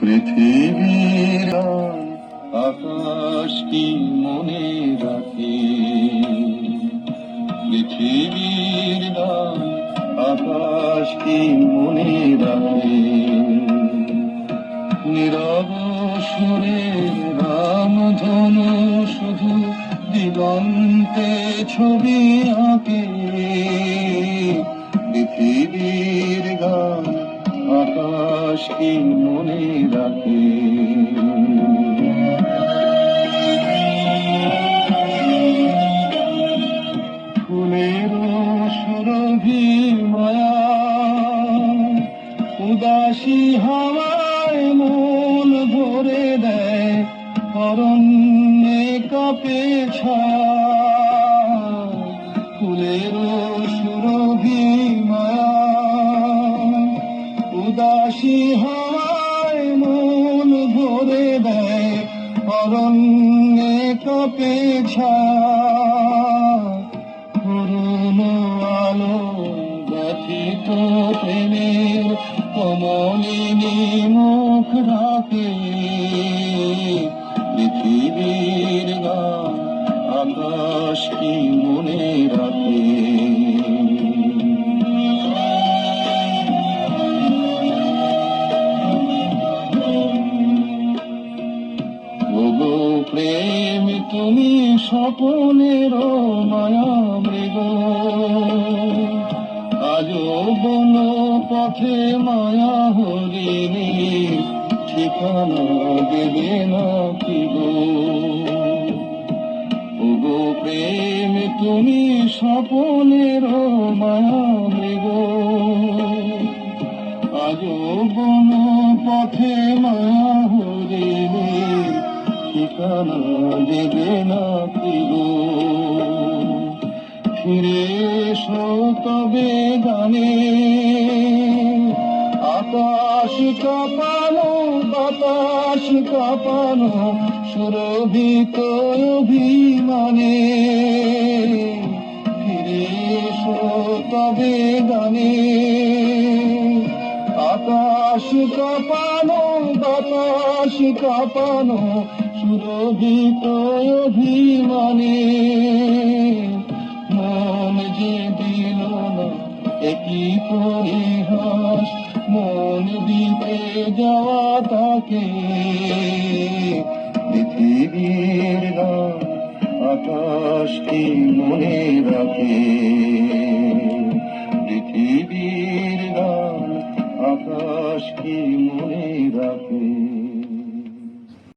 পৃথিবীর আকাশ কি মনে রাখে? পৃথিবীর আকাশ কি মনে রাখে? নীরব সুরে রাম ধনু শুধু দিগন্তে ছবি আঁকে। পৃথিবীর গান আকাশ কি মনে রাখে। ফুলের সুরভি মায়া উদাসী হাওয়ায় মন ভরে দেয়, অরণ্যে কাপে ছায়া। ফুলের উদাসী হাওয়ায় মন ভরে দেয়, অরণ্যে কাপে আলো প্রেমের কমলিনী মুখ ঢাকে পৃথিবীর গান আকাশ কি তুমি স্বপনের মায়া মৃগ। আজ বন পথে মায়া হরিণী, ঠিকানা দেবে না কি গো? প্রেম, তুমি স্বপনের ঠিকানা না গো ফিরে তবে গানে। আকাশ কাঁপানো বাতাস কাঁপানো সুরভিত অভিমানে। ফিরে সুরভিত অভিমানে। মন যে দিল না একই পরিহাস? মন দিতে যাওয়া তাকে। পৃথিবীর গান আকাশ কি মনে রাখে? পৃথিবীর গান আকাশ কি মনে রাখে?